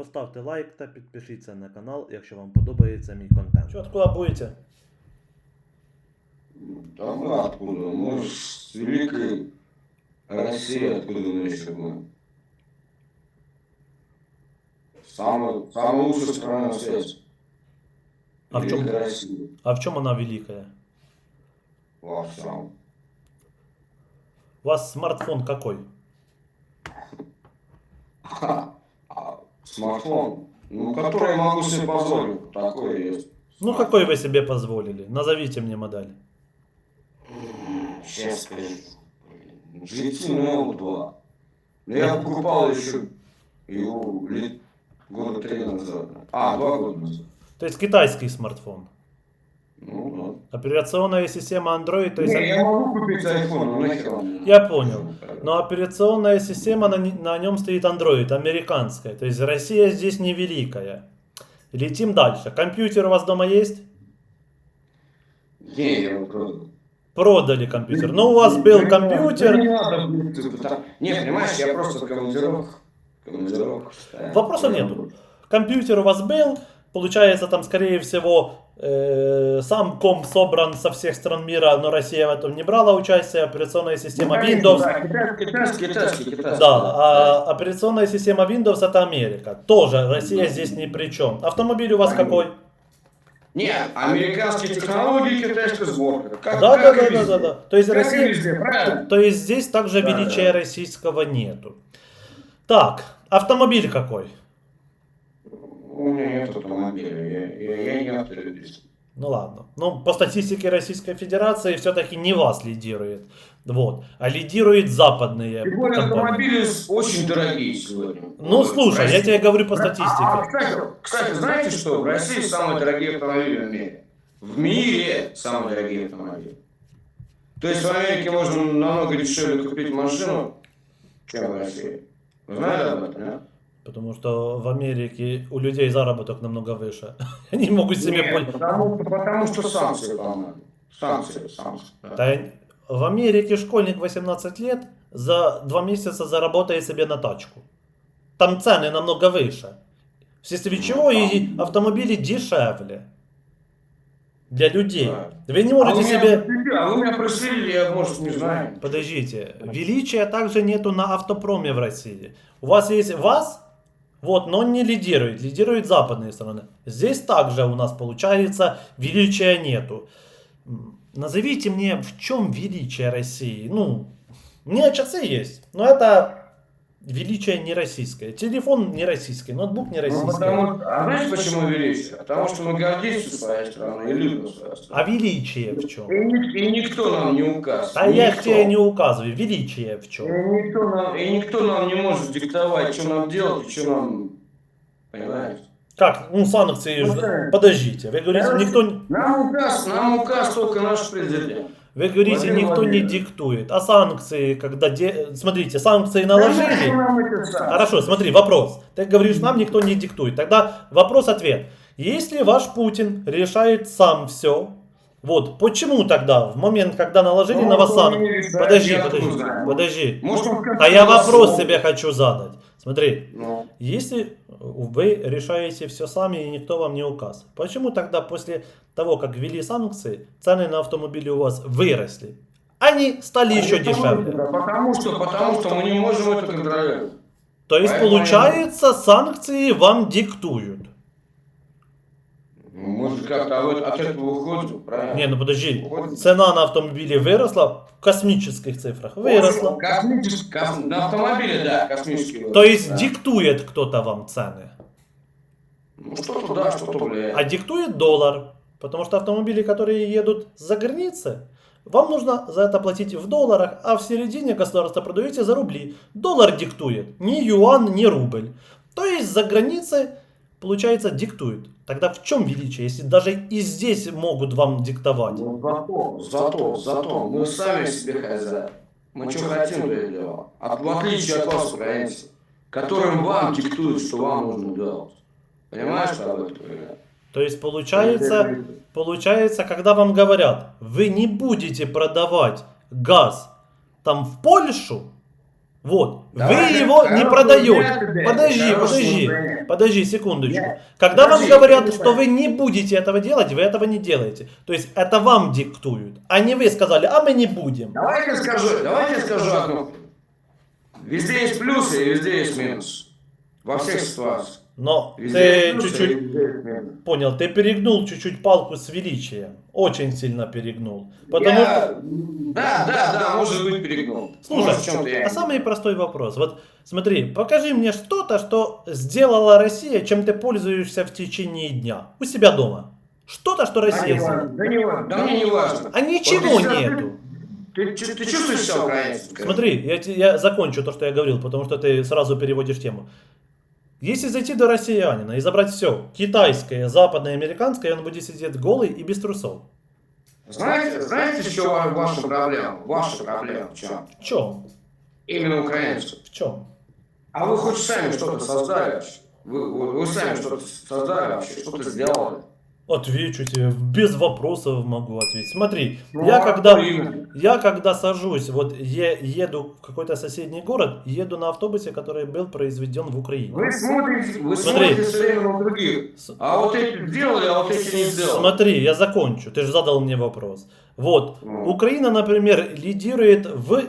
Поставте лайк та підпишіться на канал, якщо вам подобається мій контент. Що, откуда будете? Да мы откуда? Мы ж с великой России, откуда мы еще будем? Самая, самая лучшая страна на свете. А в чем? Великая Россия. А в чем она великая? Во всем. У вас смартфон какой? А смартфон, ну, который я могу себе позволить, такой есть. Ну, какой вы себе позволили? Назовите мне модель. Сейчас скажу. GT Neo 2. Ну, я покупал еще его лет года три назад. А, два года назад. То есть китайский смартфон. Ну, Операционная система Android, то есть... Не, я могу купить iPhone, но нахер мне? Я понял. Но операционная система, на, на нем стоит Android, американская. То есть Россия здесь не великая. Летим дальше. Компьютер у вас дома есть? Не, я его продал. Продали компьютер. Ну, у вас был компьютер. Не надо, Не, понимаешь, я просто. Командировках. постоянно. Вопросов нету. Компьютер у вас был. Получается, там, скорее всего, э, сам комп собран со всех стран мира, но Россия в этом не брала участие. Операционная система Ну, Windows. да, Китайский, китайский, китайский. Да, а операционная система Windows это Америка. Тоже Россия здесь ни при чем. Автомобиль у вас какой? Не, американские технологии, китайская сборка. Как, Да, да, как да, да, да, да. То есть Как Россия, везде, правильно? то есть здесь также Да, величия российского нету. Так, автомобиль какой? У меня нет автомобиля, я, я, я не автолюбитель. Ну ладно. Ну, по статистике Российской Федерации все-таки не вас лидирует. Вот. А лидирует западные Тем более автомобили очень дорогие сегодня. Ну, слушай, я тебе говорю по А, а, статистике. кстати, кстати, знаете что? В России самые дорогие автомобили в мире. В мире самые дорогие автомобили. То есть в Америке можно намного дешевле купить машину, чем в России. Вы знали об этом, да? Потому что в Америке у людей заработок намного выше. Они могут себе... Нет, потому, потому что санкции, по-моему. Санкции, санкции. да. Да, в Америке школьник 18 лет за два месяца заработает себе на тачку. Там цены намного выше. Вследствие чего и автомобили дешевле. Для людей. Вы не А можете меня, себе... а вы меня просили, я, может, не знаю. Подождите. Величия также нету на автопроме в России. У вас есть ВАЗ, вот, но не лидирует. Лидируют западные страны. Здесь также у нас получается величия нету. Назовите мне, в чем величие России? Ну, у меня часы есть, но это величие не российское. Телефон не российский, ноутбук не Ну, российский. потому, а знаете, почему величие? Потому что мы гордимся своей страной и любим свою страну. А величие в чем? И, и никто нам не указ. А я Никто. тебе не указываю. Величие в И чем? никто, нам, и никто нам не может диктовать, что нам делать и что нам... Понимаете? Как? Ну, санкции... Ну. Подождите, вы говорите, Да, никто... не- Нам указ, нам указ только наш президент. Вы говорите, Владимир никто не Владимирович. диктует. А санкции, когда... де- Смотрите, санкции наложили... Хорошо, смотри, вопрос. Ты говоришь, нам никто не диктует. Тогда вопрос-ответ. Если ваш Путин решает сам все, вот, почему тогда, в момент, когда наложили Ну, на вас он санкции... решает, Подожди, я подожди, откуда знаю. подожди. Может, он А я вопрос себе хочу задать. Смотри, Ну, если вы решаете все сами и никто вам не указ, почему тогда после того, как ввели санкции, цены на автомобили у вас выросли? Они стали еще потому дешевле. что- Потому что, потому что мы не можем это контролировать. То есть, Поэтому- получается, санкции вам диктуют. Ну, как-то от, от этого уходим, правильно? Не, ну подожди. Уходим. Цена на автомобили выросла в космических цифрах. Выросла. Космический, кос- на автомобиле, да, космический. То есть да. диктует кто-то вам цены. Ну, что-то да, что-то влияет. А диктует доллар. Потому что автомобили, которые едут за границы, вам нужно за это платить в долларах, а в середине государства продаете за рубли. Доллар диктует, ни юан, ни рубль. То есть за границей, получается, диктует. Тогда в чем величие, если даже и здесь могут вам диктовать? Ну, зато, зато, зато, мы сами себе хозяин. Мы что хотим, и делаем. От, в отличие от вас, украинцев, которым вам диктуют, что вам нужно делать. Понимаешь, что об этом говорят? То есть получается, получается, когда вам говорят, вы не будете продавать газ там в Польшу, Вот. Давай, Вы его не хорошего продаете. Подожди, подожди. Подожди секундочку. Я- Когда вам Подожди, говорят, я что вы не будете этого делать, вы этого не делаете. То есть это вам диктуют, а не вы сказали, а мы не будем. Давайте скажу, давайте скажу одну. Везде есть плюсы и везде есть минусы. Во всех ситуациях. Но ты чуть-чуть понял, ты перегнул чуть-чуть палку с величием. Очень сильно перегнул. Потому Я- что Да, да, да, может быть, перегнул. Слушай, Может, а самый простой вопрос. Вот смотри, покажи мне что-то, что сделала Россия, чем ты пользуешься в течение дня у себя дома. Что-то, что Да Россия важно, да, не важно, да мне не важно. А ничего Вот ты нету. Ты, чу- ты чувствуешь себя украинцем? Смотри, я, я закончу то, что я говорил, потому что ты сразу переводишь тему. Если зайти до россиянина и забрать все, китайское, западное, американское, он будет сидеть голый и без трусов. Знаете, знаете, в чем ва- ваша проблема? Ваша проблема в чем? В чем? Именно украинцев. В чем? А вы хоть сами что-то создали? Вы, вы, вы сами что-то создали вообще, что-то сделали? Отвечу тебе, без вопросов могу ответить. Смотри, Ну, я когда, именно? я когда сажусь, вот е- еду в какой-то соседний город, еду на автобусе, который был произведен в Украине. Вы смотрите, вы Смотри. смотрите других. С- А вот эти сделали, а вот эти не сделали. Смотри, я закончу, ты же задал мне вопрос. Вот, Ну. Украина, например, лидирует в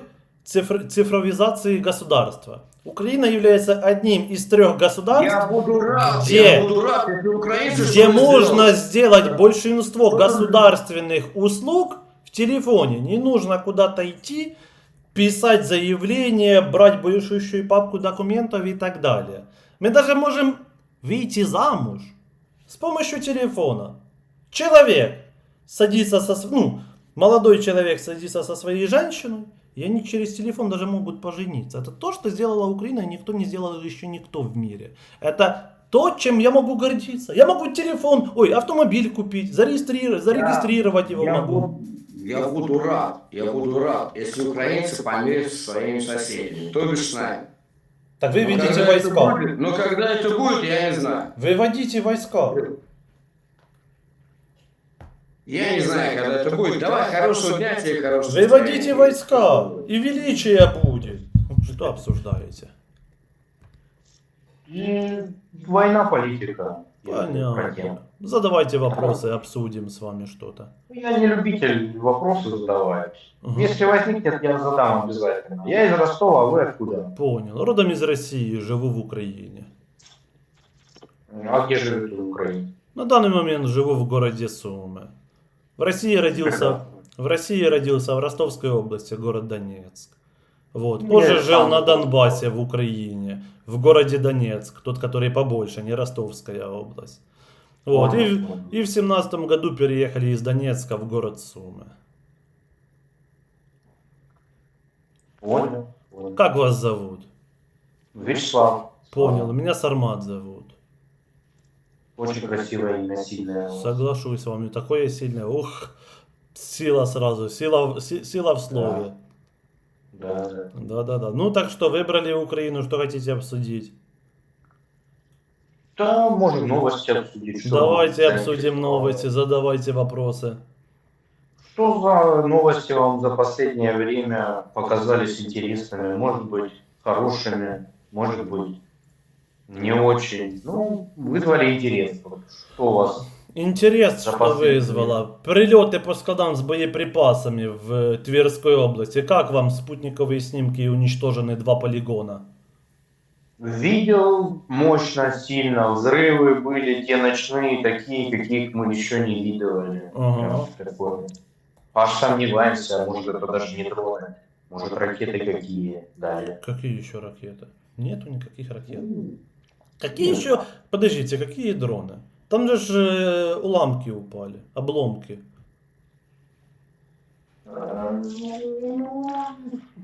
цифр- цифровизации государства. Украина является одним из трех государств, Я буду рад, Где? я буду рад, если украинцы где можно сделают. сделать большинство государственных услуг в телефоне. Не нужно куда-то идти, писать заявление, брать большущую папку документов и так далее. Мы даже можем выйти замуж с помощью телефона. Человек садится со... Ну, молодой человек садится со своей женщиной, и они через телефон даже могут пожениться. Это то, что сделала Украина, и никто не сделал еще никто в мире. Это то, чем я могу гордиться. Я могу телефон, ой, автомобиль купить, зарегистрировать, зарегистрировать его Я могу. буду, я буду рад, я буду рад, если украинцы помирятся со своими соседями, то бишь с нами. Так вы Но войска. будет- Но когда это будет, я не знаю. Выводите войска. Я не знаю, когда это будет. Давай, хорошего дня тебе, хорошего Выводите настроения. войска, и величие будет. Что обсуждаете? И война, политика. Понятно. Задавайте вопросы, обсудим с вами что-то. Я не любитель вопросы задавать. Ага. Если возникнет, я задам обязательно. Я из Ростова, а вы откуда? Понял. Родом из России, живу в Украине. А где живете в Украине? На данный момент живу в городе Сумы. В России родился, в России родился в Ростовской области, город Донецк. Вот. Я Позже сам. жил на Донбассе в Украине, в городе Донецк, тот, который побольше, не Ростовская область. Вот. И, в- и в семнадцатом году переехали из Донецка в город Сумы. Понял. Как вас зовут? Вячеслав. Понял. Меня Сармат зовут. Очень красивое имя, сильное. Соглашусь с вами. Такое сильное. Ух, сила сразу. Сила, сила в слове. Да, да. Да-да-да. Ну так что, выбрали Украину, что хотите обсудить? Да, можем новости обсудить. что Давайте вам обсудим новости, задавайте вопросы. Что за новости вам за последнее время показались интересными? Может быть, хорошими, может быть, не очень. Ну, вызвали интерес. Что у вас? Интерес, что вызвало. Прилеты по складам с боеприпасами в Тверской области. Как вам спутниковые снимки и уничтожены два полигона? Видел мощно, сильно. Взрывы были те ночные, такие, каких мы еще не видывали. Ага. Прям такое. Аж сомневаемся, может это даже не дроны. Может ракеты какие дали. Какие еще ракеты? Нету никаких ракет. Какие еще... Подождите, какие дроны? Там же ж, э, уламки упали, обломки.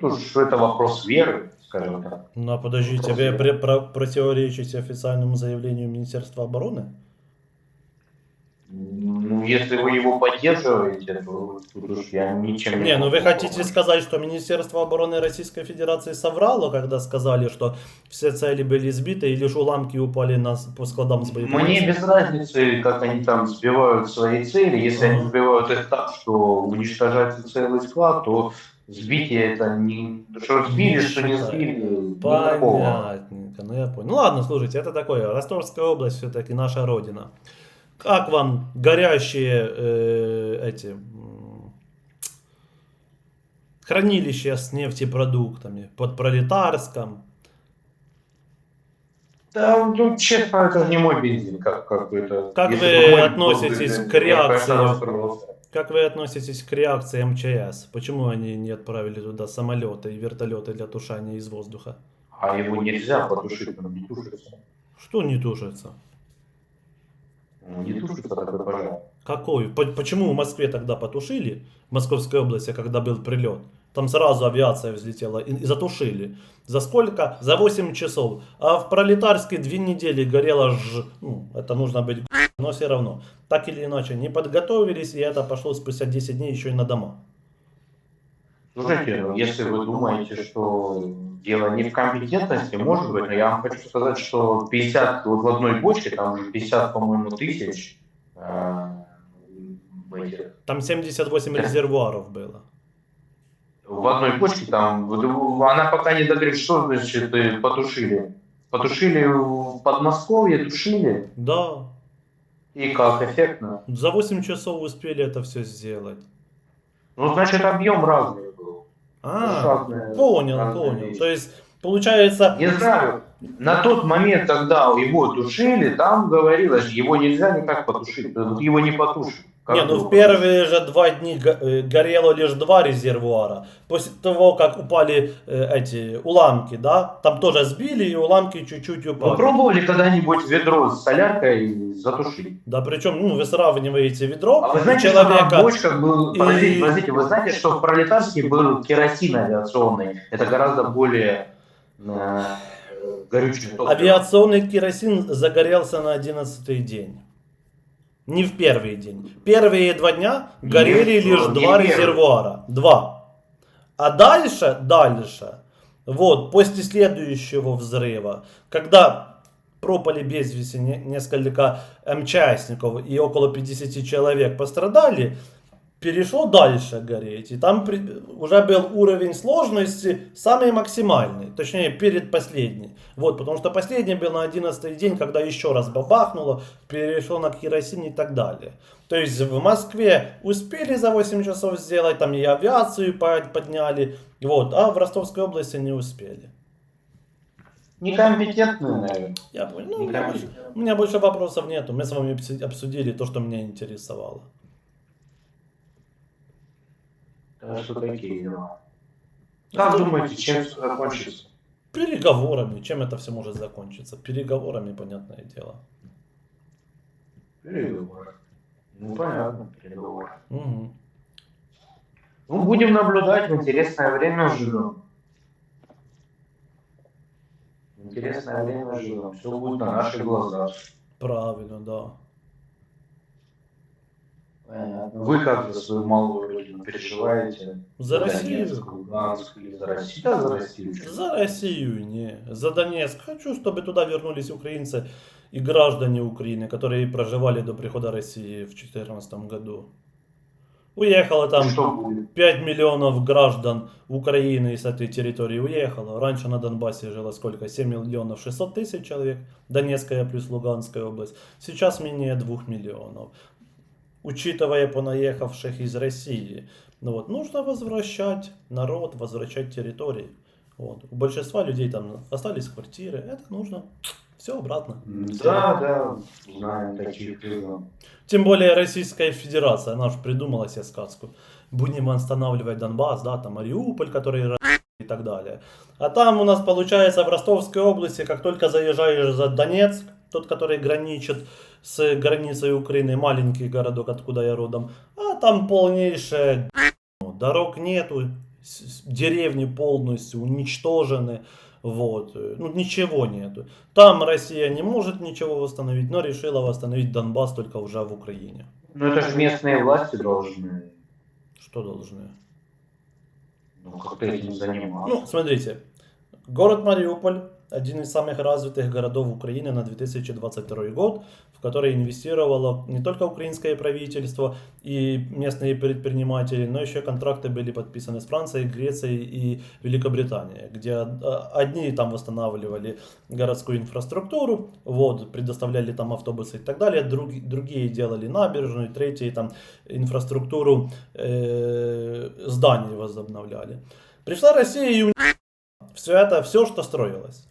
Тут уж это вопрос веры, скажем так. Ну а подождите, вы пре- про- противоречите официальному заявлению Министерства обороны? Если вы его поддерживаете, то тут уж я ничем Не, ну вы хотите сказать, что Министерство обороны Российской Федерации соврало, когда сказали, что все цели были сбиты и лишь уламки упали на, по складам с Мне боеприпасами? без разницы, как они там сбивают свои цели. Если они сбивают их так, что уничтожается целый склад, то Сбитие это не... Что сбили, что не сбили. Понятненько, ну я понял. Ну ладно, слушайте, это такое. Ростовская область все-таки наша родина. Как вам горящие э, эти хранилища с нефтепродуктами под Пролетарском? Да, ну, честно, это не мой бензин, как, как бы это... Как Если вы мой относитесь к бензин, бы реакции? Как вы относитесь к реакции МЧС? Почему они не отправили туда самолеты и вертолеты для тушения из воздуха? А его нельзя потушить, он не тушится. Что не тушится? Ну, Не тушится такой пожар. Какой? По- Почему в Москве тогда потушили, в Московской области, когда был прилет? Там сразу авиация взлетела и, затушили. За сколько? За 8 часов. А в Пролетарске две недели горело ж... Ну, это нужно быть но все равно. Так или иначе, не подготовились, и это пошло спустя 10 дней еще и на дома. Слушайте, ну, если вы думаете, что дело не в компетентности, может быть, но я вам хочу сказать, что 50, вот в одной бочке, там уже 50, по-моему, тысяч э, этих Там 78 резервуаров было. в одной почке там, она пока не договорит, что значит э, потушили. Потушили в Подмосковье, тушили, Да, и как эффектно. за 8 часов успели это все сделать. Ну, значит, объем разный. А, Разные- понял, разные понял. вещи. То есть, получается... Не знаю, на тот момент, когда его тушили, там говорилось, его нельзя никак потушить, вот его не потушат. Как Не, ну в первые же два дни э, горело лишь два резервуара. После того, как упали э, эти уламки, да, там тоже сбили и уламки чуть-чуть Вы упали. пробовали когда-нибудь ведро с соляркой затушить? Да, причем, ну, вы сравниваете ведро А вы знаете, что на человека... бочках был... и- Подождите, подождите, вы знаете, что в Пролетарске был керосин авиационный? Это гораздо более э, горючее топливо. Авиационный керосин загорелся на 11 день. Не в первый день. Первые два дня горели Нет, лишь два первый. резервуара. Два. А дальше, дальше, вот, после следующего взрыва, когда пропали без вести не- несколько МЧСников и около 50 человек пострадали, перешло дальше гореть. И там при- уже был уровень сложности самый максимальный, точнее перед последний. Вот, потому что последний был на 11 день, когда еще раз бабахнуло, перешло на керосин и так далее. То есть в Москве успели за 8 часов сделать, там и авиацию по- подняли, вот, а в Ростовской области не успели. Некомпетентные, наверное. Я понял. Ну, у, меня больше, у меня больше вопросов нету. Мы с вами обсу- обсудили то, что меня интересовало. Да что такие дела? Как думаете, чем все закончится? Переговорами. Чем это все может закончиться? Переговорами, понятное дело. Переговоры. Ну, понятно, переговоры. Мгм. Ну, будем наблюдать, в интересное время живем. В Интересное время живем. Все будет на наших глазах. Правильно, да. Понятно. Вы как за свою малую родину переживаете? За Россию. Донецк, Луганск или за Россию? Да, за Россию. За Россию, не. За Донецк. Хочу, чтобы туда вернулись украинцы и граждане Украины, которые проживали до прихода России в 2014 году. Уехало там Что будет? 5 миллионов граждан Украины с этой территории уехало. Раньше на Донбассе жило сколько? 7 миллионов 600 тысяч человек. Донецкая плюс Луганская область. Сейчас менее 2 миллионов. Учитывая понаехавших из России. Ну вот, нужно возвращать народ, возвращать территории. Вот. У большинства людей там остались квартиры. Это нужно все обратно. Да, да, знаем таких. Тем более Российская Федерация, она же придумала себе сказку. Будем восстанавливать Донбасс, да, там Мариуполь, который и так далее. А там у нас получается в Ростовской области, как только заезжаешь за Донецк, тот, который граничит с границей Украины, маленький городок, откуда я родом, а там полнейшее г***. дорог нету, деревни полностью уничтожены. Вот. Ну, ничего нету. Там Россия не может ничего восстановить, но решила восстановить Донбасс только уже в Украине. Ну это же местные власти должны Что должны? ну, как-то этим заниматься. Ну, смотрите. Город Мариуполь один из самых развитых городов Украины на 2022 год, в который инвестировало не только украинское правительство и местные предприниматели, но еще контракты были подписаны с Францией, Грецией и Великобританией, где э, одни там восстанавливали городскую инфраструктуру, вот, предоставляли там автобусы и так далее, друг- другие делали набережную, третьи там инфраструктуру э, зданий возобновляли. Пришла Россия и все это, все, что строилось.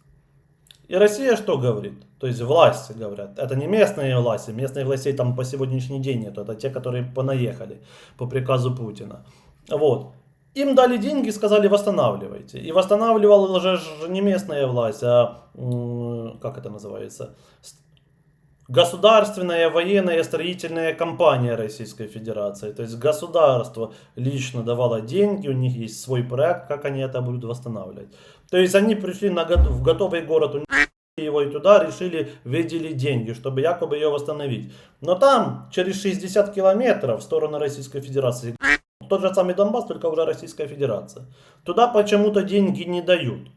И Россия что говорит? То есть власти говорят. Это не местные власти. Местных властей там по сегодняшний день нет. Это те, которые понаехали по приказу Путина. Вот. Им дали деньги, сказали восстанавливайте. И восстанавливала же ж не местная власть, а как это называется? Государственная военная строительная компания Российской Федерации. То есть государство лично давало деньги, у них есть свой проект, как они это будут восстанавливать. То есть они пришли на, в готовый город, его и туда решили, выделили деньги, чтобы якобы ее восстановить. Но там, через 60 километров в сторону Российской Федерации, тот же самый Донбасс, только уже Российская Федерация. Туда почему-то деньги не дают.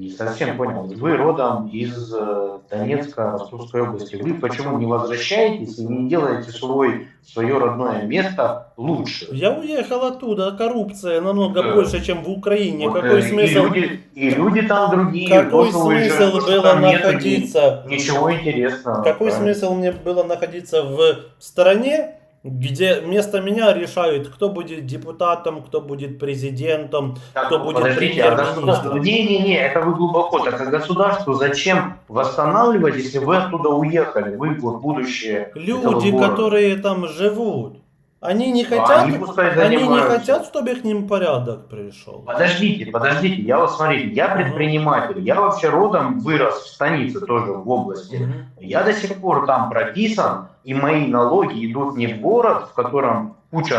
Не совсем понял. Вы родом из э, Донецка, Ростовской области. Вы почему не возвращаетесь и не делаете свой, свое родное место лучше? Я уехал оттуда, коррупция намного Да. больше, чем в Украине. Вот, Какой э, смысл? И люди, и люди там другие. Какой же- смысл было находиться? ни- Ничего интересного. Какой правильно? смысл мне было находиться в стране, где вместо меня решают, кто будет депутатом, кто будет президентом, Так, кто будет а премьер-министром. Не-не-не, это вы глубоко. Так а государству зачем восстанавливать, если вы оттуда уехали? Вы будущее Люди, которые там живут, они не А хотят, они они не хотят, чтобы к ним порядок пришел. Подождите, подождите, я вот смотрите, я предприниматель, я вообще родом вырос в станице тоже в области. Мгм. Я до сих пор там прописан, и мои налоги идут не в город, в котором куча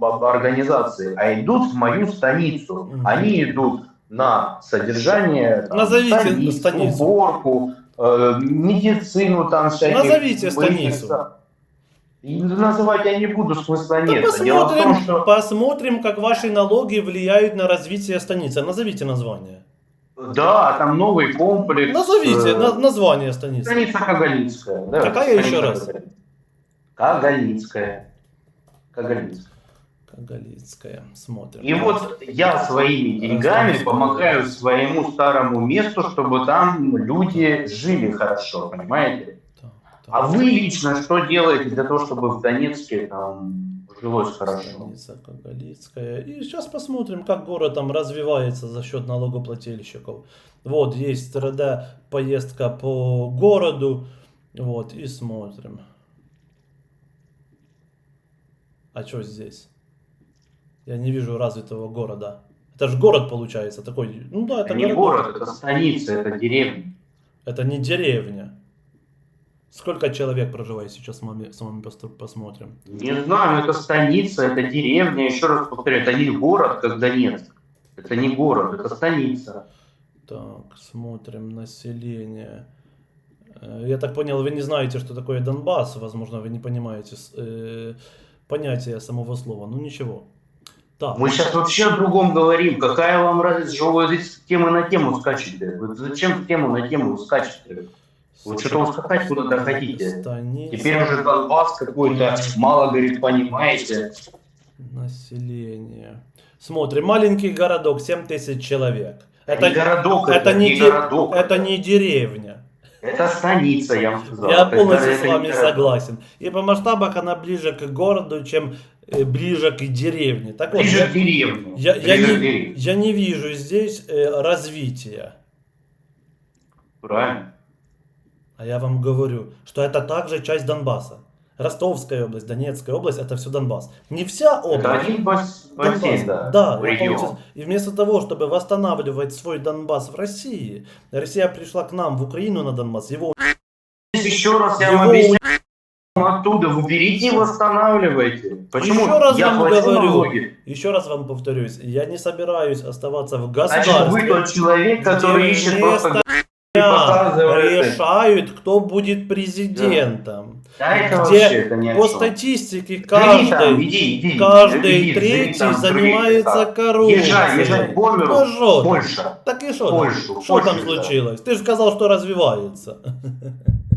организаций, а идут в мою станицу. Мгм. Они идут на содержание, там, Назовите станиц, станицу. уборку, э, медицину там всякие. Назовите станицу. Называть я не буду, смысла нет. Дело в том, посмотрим, что посмотрим, как ваши налоги влияют на развитие станицы. Назовите название. да, там новый комплекс. Назовите э, на- название станицы. Станица Кагалицкая. Да, Какая станица еще раз? Кагалицкая. Кагалицкая. Кагалицкая. Смотрим. И вот я своими деньгами помогаю своему старому месту, чтобы там люди жили хорошо, понимаете? А вы лично что делаете для того, чтобы в Донецке там жилось хорошо? Кагалицкая. И сейчас посмотрим, как город там развивается за счет налогоплательщиков. Вот, есть 3D поездка по городу. Вот, и смотрим. А что здесь? Я не вижу развитого города. Это же город получается такой. Ну да, это Это не город. город, это станица, это деревня. Это не деревня. Сколько человек проживает сейчас вами, с вами пос- посмотрим. Не знаю, это станица, это деревня. Еще раз повторяю, это не город, как Донецк. Это не город, это станица. Так, смотрим население. Э, Я так понял, вы не знаете, что такое Донбасс. Возможно, вы не понимаете э, понятия самого слова. Ну ничего. Так, Мы сейчас вообще о другом говорим. Какая вам разница, что вы здесь с темы на тему скачете? Вы зачем тему на тему скачете? Вы что-то ускакать куда-то хотите. Станица, Теперь уже Донбасс какой-то мало, говорит, понимаете. население. Смотрим, маленький городок, 7 тысяч человек. Это не городок, это, это не, не городок. это не деревня. Это станица, я вам сказал. Я полностью это с вами согласен. И по масштабах она ближе к городу, чем э, ближе к деревне. Так вот, Ближе я- к деревне. Я, я Ближе к не, деревне. я не вижу здесь э, развития. Правильно. А я вам говорю, что это также часть Донбасса. Ростовская область, Донецкая область, это все Донбасс. Не вся Это область. бас- Донбасс. бассейн, да. Да, и вместо того, чтобы восстанавливать свой Донбасс в России, Россия пришла к нам в Украину на Донбасс, его Еще раз я Его вам объясняю. Оттуда вы берите и восстанавливайте. Почему? Еще раз я вам говорю. налоги. еще раз вам повторюсь, я не собираюсь оставаться в Значит, государстве. вы тот человек, который ищет место просто. Решают, кто будет президентом. Да это Где вообще, это ни о По статистике там, каждый, иди, иди, каждый иди, третий там, занимается коррупцией. Езжай? Польша. Так и что там? Что там да. случилось? Ты же сказал, что развивается.